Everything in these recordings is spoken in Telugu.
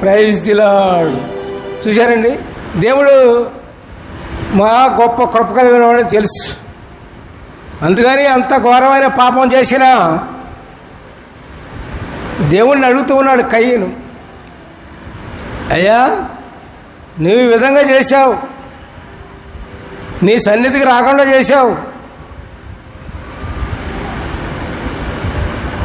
ప్రైజ్ దిలాడ్ చూశారండి? దేవుడు మా గొప్ప కృప కలిగిన వాడని తెలుసు. అందుకని అంత ఘోరమైన పాపం చేసిన దేవుణ్ణి అడుగుతూ ఉన్నాడు కయ్యను. అయ్యా నువ్వు ఈ విధంగా చేశావు. నీ సన్నిధికి రాకుండా చేశావు.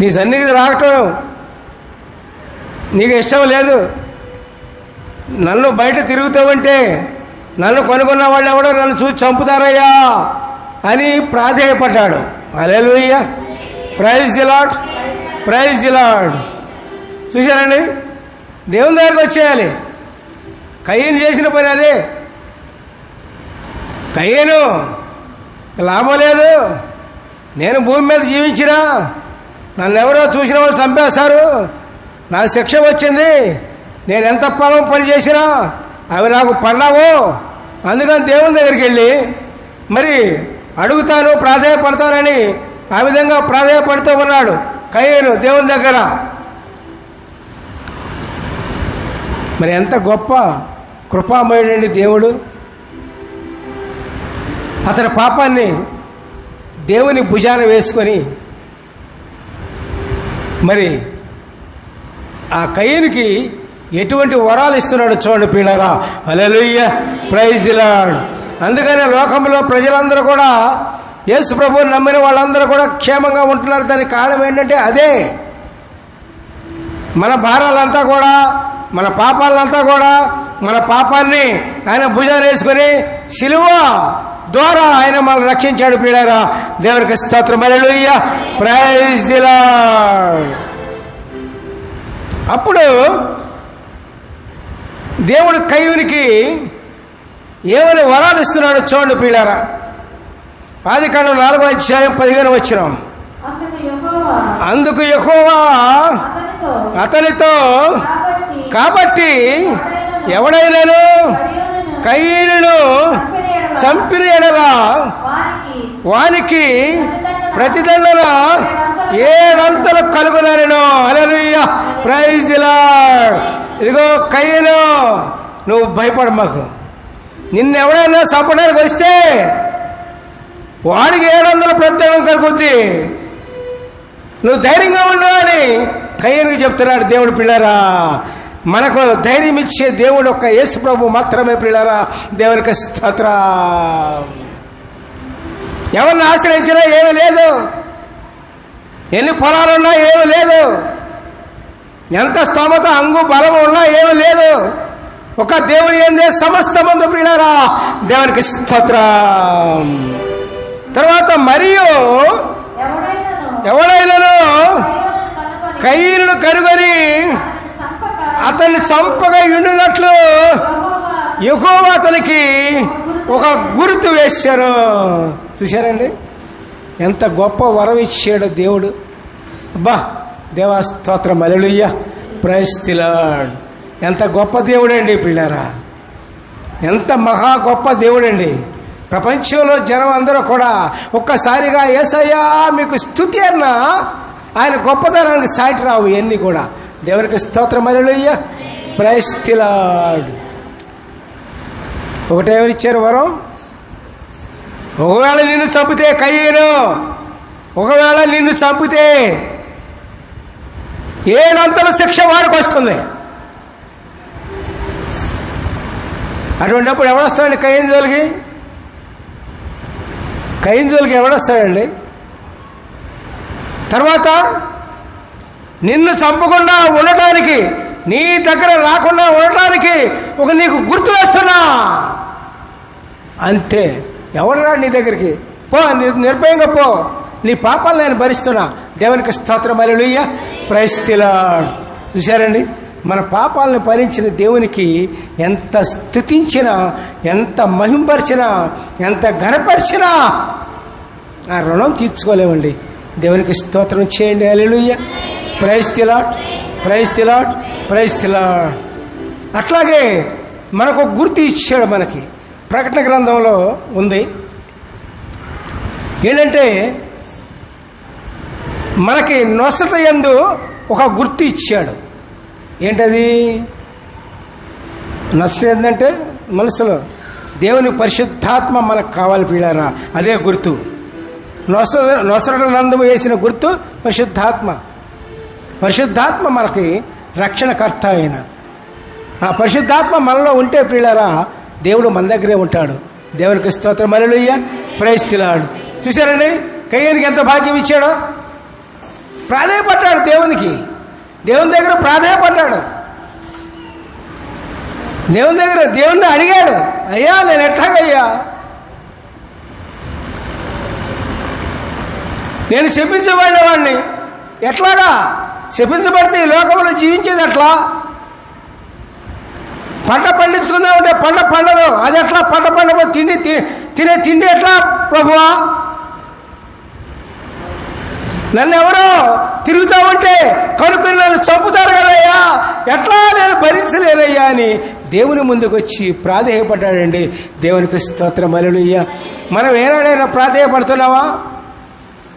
నీ సన్నిధికి రావటం నీకు ఇష్టం లేదు. నన్ను బయట తిరుగుతావంటే నన్ను కొనుక్కున్న వాళ్ళు ఎవడో నన్ను చూసి చంపుతారయ్యా అని ప్రాధేయపడ్డాడు. Hallelujah praise the Lord praise the Lord చూశారండి? దేవుని దగ్గరికి వచ్చేయాలి. కయ్యను చేసిన పని అదే. కయ్యను లాభం లేదు. నేను భూమి మీద జీవించినా నన్ను ఎవరో చూసిన వాళ్ళు చంపేస్తారు. నా శిక్ష వచ్చింది. నేను ఎంత పొలం పని చేసినా అవి నాకు పన్నావు అందుకని దేవుని దగ్గరికి వెళ్ళి మరి అడుగుతాను ప్రాధాయపడతానని ఆ విధంగా ప్రాధాయపడుతూ ఉన్నాడు కయ్యను దేవుని దగ్గర. మరి ఎంత గొప్ప కృపామయుడండి దేవుడు. అతని పాపాన్ని దేవుని భుజాన వేసుకొని మరి ఆ కయ్యనికి ఎటువంటి వరాలు ఇస్తున్నాడు చూడండి పిల్లరా అలెలుయ్య ప్రైజ్ దిలాడు అందుకనే లోకంలో ప్రజలందరూ కూడా యేసు ప్రభువుని నమ్మిన వాళ్ళందరూ కూడా క్షేమంగా ఉంటున్నారు. దానికి కారణం ఏంటంటే అదే. మన భారాలంతా కూడా మన పాపాలంతా కూడా మన పాపాన్ని ఆయన భుజాన్ని వేసుకొని సిలువ ద్వారా ఆయన మనల్ని రక్షించాడు పీడారా దేవునికి స్తోత్రం. అలెలుయ్య ప్రైజ్ దిలాడ్ అప్పుడు దేవుడు కయ్యునికి ఏమని వరాలు ఇస్తున్నాడు చూడండి పీడారా ఆది కాండం నాలుగో అధ్యాయం పదిహేను వచ్చినాం అందుకు యెహోవా యెహోవా అతనితో కాబట్టి ఎవడైనాను కయ్యను చంపిన ఎడల వానికి ప్రతిదండన ఏడంతలు కలుగునను అలలుయ్య ప్రైజ్ దిలా ఇదిగో కయ్యను నువ్వు భయపడ మాకు. నిన్నెవడైనా చంపడానికి వస్తే వాడికి ఏడు వందల ప్రత్యేకం కలుగుద్ది. నువ్వు ధైర్యంగా ఉండు అని కయ్యనికి చెప్తున్నాడు దేవుడు పిల్లరా. మనకు ధైర్యం ఇచ్చే దేవుడు ఒక యేసు ప్రభు మాత్రమే పిల్లరా. దేవునికి స్తోత్ర. ఎవరిని ఆశ్రయించినా ఏమీ లేదు. ఎన్ని పొలాలున్నా ఏమి లేదు. ఎంత స్తోమత అంగు బలం ఉన్నా ఏమీ లేదు. ఒక దేవుని ఏందే సమస్త మందు ప్రియులారా దేవునికి స్తోత్రం. తర్వాత మరియు ఎవడైనాను కనుగొని కయ్యను కనుగొని అతన్ని చంపగా ఉండినట్లు ఎక్కువ అతనికి ఒక గుర్తు వేశారు. చూశారండి? ఎంత గొప్ప వరం ఇచ్చాడు దేవుడు. అబ్బా దేవా మలలుయ్య అలెలుయ్య ఎంత గొప్ప దేవుడండి పిల్లరా ఎంత మహా గొప్ప దేవుడండి. ప్రపంచంలో జనం అందరూ కూడా ఒక్కసారిగా ఏసయ్యా మీకు స్థుతి అన్నా ఆయన గొప్పతనానికి సాటి రావు ఇవన్నీ కూడా. దేవునికి స్తోత్రం అలెలుయ్య ప్రయస్తిలాడ్ ఒకటేమనిచ్చారు వరం? ఒకవేళ నిన్ను చంపితే కయ్యేను. ఒకవేళ నిన్ను చంపితే ఏడంతల శిక్ష వారికి వస్తుంది. అటువంటిప్పుడు ఎవడొస్తాడండి కయ్యంజోలికి కయ్యంజోలికి ఎవడొస్తాడండి తర్వాత నిన్ను చంపకుండా ఉండటానికి నీ దగ్గర రాకుండా ఉండటానికి ఒక నీకు గుర్తు వేస్తున్నా. అంతే. ఎవడరా నీ దగ్గరికి? పో నిర్భయంగా పో. నీ పాపాలు నేను భరిస్తున్నా. దేవునికి స్తోత్రం అలెలుయ్య ప్రైస్తిలాడ్ చూశారండి? మన పాపాలను భరించిన దేవునికి ఎంత స్థుతించినా ఎంత మహింపరిచినా ఎంత ఘనపరిచినా ఆ రుణం తీర్చుకోలేమండి. దేవునికి స్తోత్రం చేయండి అలెలుయ్య praise the Lord praise the Lord praise the Lord అట్లాగే మనకు ఒక గుర్తు ఇచ్చాడు మనకి. ప్రకటన గ్రంథంలో ఉంది. ఏంటంటే మనకి నొసట యందు ఒక గుర్తు ఇచ్చాడు. ఏంటది? నష్టం ఏంటంటే మనసులో దేవుని పరిశుద్ధాత్మ మనకు కావాలి పీడారా అదే గుర్తు. నొస నొసరడు నందము వేసిన గుర్తు పరిశుద్ధాత్మ. పరిశుద్ధాత్మ మనకి రక్షణకర్త అయిన. ఆ పరిశుద్ధాత్మ మనలో ఉంటే ప్రియులారా దేవుడు మన దగ్గరే ఉంటాడు. దేవునికి స్తోత్రం. మరలుయ్య ప్రయస్తిలాడు చూశారండి? కయ్యానికి ఎంత భాగ్యం ఇచ్చాడో? ప్రాధాయపడ్డాడు దేవునికి. దేవుని దగ్గర ప్రాధాయపడ్డాడు. దేవుని దగ్గర దేవుణ్ణి అడిగాడు అయ్యా నేను ఎట్లాగయ్యా? నేను శపించబడినవాడిని ఎట్లాగా? శపించబడితే ఈ లోకంలో జీవించేది ఎట్లా? పంట పండించుకుందామంటే పంట పండదు. అది ఎట్లా పంట పండబో తిండి తి- తినే తిండి ఎట్లా ప్రభువా? నన్ను ఎవరో తిరుగుతా ఉంటే కనుక్కొని నన్ను చంపుతారు కదయ్యా? ఎట్లా నేను భరించలేదయ్యా అని దేవుని ముందుకు వచ్చి ప్రాధేయపడ్డాడండి. దేవునికి స్తోత్రం. అలలుయ్య మనం ఏనాడైనా ప్రాధేయపడుతున్నావా?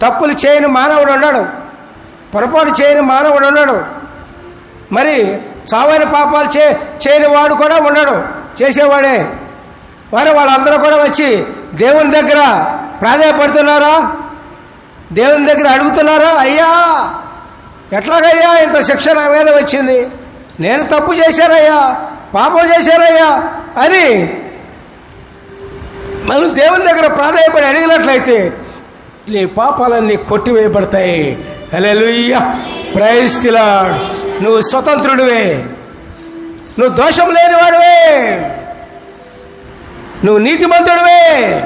తప్పులు చేయని మానవుడు ఉన్నాడు. పొరపాటు చేయని మానవుడు ఉన్నాడు. మరి చావని పాపాలు చే చేయని వాడు కూడా ఉండడు. చేసేవాడే. వారు వాళ్ళందరూ కూడా వచ్చి దేవుని దగ్గర ప్రాధాయపడుతున్నారా? దేవుని దగ్గర అడుగుతున్నారా? అయ్యా! ఎట్లాగయ్యా ఇంత శిక్ష నా మీద వచ్చింది? నేను తప్పు చేశానయ్యా. పాపం చేశానయ్యా. అని మనం దేవుని దగ్గర ప్రాధాయపడి అడిగినట్లయితే నీ పాపాలన్నీ కొట్టివేయబడతాయి. హలో ప్రైజ్ తిలాడ్ నువ్వు స్వతంత్రుడివే. నువ్వు దోషం లేనివాడివే. నువ్వు నీతిమంతుడివే.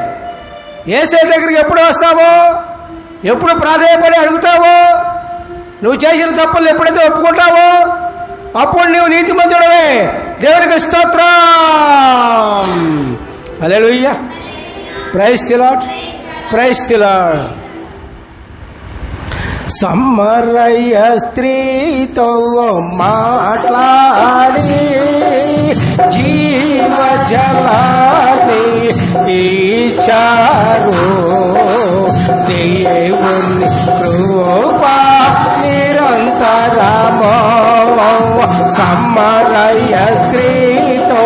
ఏసే దగ్గరికి ఎప్పుడు వస్తావో? ఎప్పుడు ప్రాధాన్యపడి అడుగుతావో? నువ్వు చేసిన తప్పులు ఎప్పుడైతే ఒప్పుకుంటావో? అప్పుడు నువ్వు నీతిమంతుడవే. దేవునికి స్తోత్రం. హల్లెలూయా. ప్రైస్ తిలాట్ ప్రైస్ తిలాట్ సమ్మరయ్య స్త్రీతో మాట్లాడి జీవ జలాన్ని ఇచ్చారు దేవుని కృపా నిరంతరమో. సమ్మరయ్య స్త్రీతో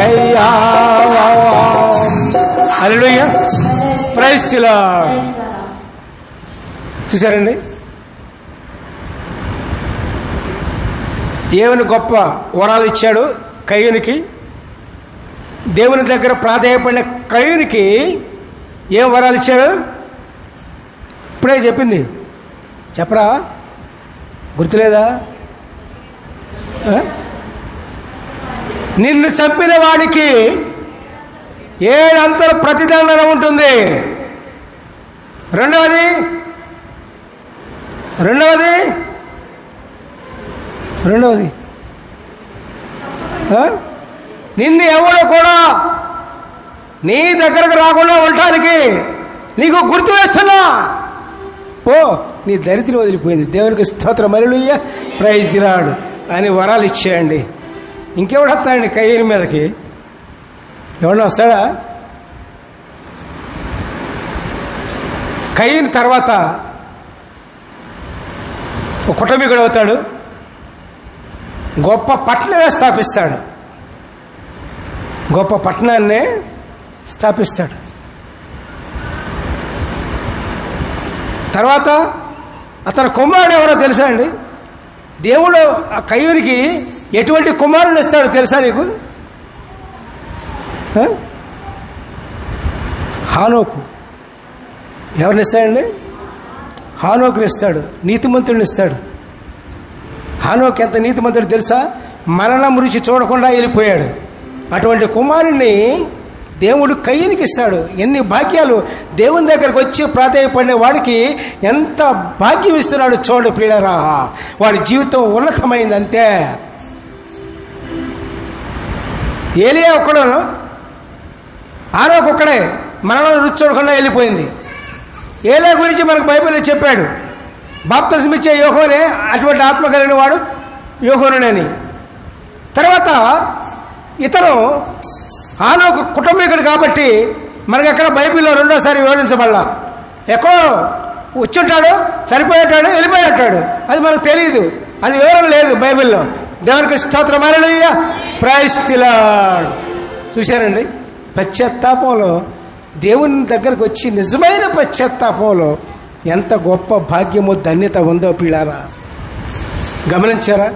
ఏసయ్యా హల్లెలూయా. ప్రైజ్ తిలా చూసారండి ఏమని గొప్ప వరాలు ఇచ్చాడు కయ్యూనికి. దేవుని దగ్గర ప్రాధాయపడిన కయ్యూనికి ఏం వరాలు ఇచ్చాడు? ఇప్పుడే చెప్పింది. చెప్పరా? గుర్తులేదా? నిన్ను చంపిన వాడికి ఏడంతల ప్రతిదండన ఉంటుంది. రెండవది రెండవది రెండవది. నిన్ను ఎవడు కూడా నీ దగ్గరకు రాకుండా ఉండటానికి నీకు గుర్తు వేస్తున్నా. ఓ నీ దరిద్రం వదిలిపోయింది. దేవునికి స్తోత్రం. మరలుయ్య ప్రైజ్ తినాడు అని వరాలు ఇచ్చేయండి. ఇంకెవడు వస్తాడండి కయ్యని మీదకి? ఎవడన్నా వస్తాడా? కయ్యిన తర్వాత ఒక కుటుంబీకుడు అవుతాడు. గొప్ప పట్టణమే స్థాపిస్తాడు. గొప్ప పట్టణాన్నే స్థాపిస్తాడు. తర్వాత అతని కుమారుడు ఎవరో తెలుసా అండి? దేవుడు ఆ కయ్యూరికి ఎటువంటి కుమారుని ఇస్తాడు తెలుసా నీకు? హానోకు. ఎవరిని ఇస్తాడండి? హానోకుని ఇస్తాడు నీతిమంతుడిని ఇస్తాడు. హానోక్ ఎంత నీతిమంతుడు తెలుసా? మరణం రుచి చూడకుండా వెళ్ళిపోయాడు. అటువంటి కుమారుణ్ణి దేవుడు కయ్యనికి ఇస్తాడు. ఎన్ని భాగ్యాలు దేవుని దగ్గరకు వచ్చి ప్రాధాయపడిన వాడికి ఎంత భాగ్యం ఇస్తున్నాడు చూడండి ప్రియులరా. వాడి జీవితం ఉన్నతమైంది అంతే ఏలియా ఒక్కడను ఆరోకు ఒక్కడే మనలో రుచి చూడకుండా వెళ్ళిపోయింది. ఏలియా గురించి మనకు బైబిల్లో చెప్పాడు. బాప్తసం ఇచ్చే యోహోనే అటువంటి ఆత్మ కలిగిన వాడు యోహోనుడని. తర్వాత ఇతను ఆనోకు కుటుంబీకుడు కాబట్టి మనకి ఎక్కడ బైబిల్లో రెండోసారి వివరించబడలా. ఎక్కడో వచ్చుంటాడు చనిపోయేటాడు వెళ్ళిపోయేటాడు అది మనకు తెలియదు అది వివరం లేదు బైబిల్లో. దేవునికి స్తోత్రం. అరలయ్య ప్రాయశ్చిలాడు చూశారండి. పశ్చాత్తాపంలో దేవుని దగ్గరకు వచ్చి నిజమైన పశ్చాత్తాపంలో ఎంత గొప్ప భాగ్యమో ధన్యత ఉందో పిల్లారా. గమనించారా?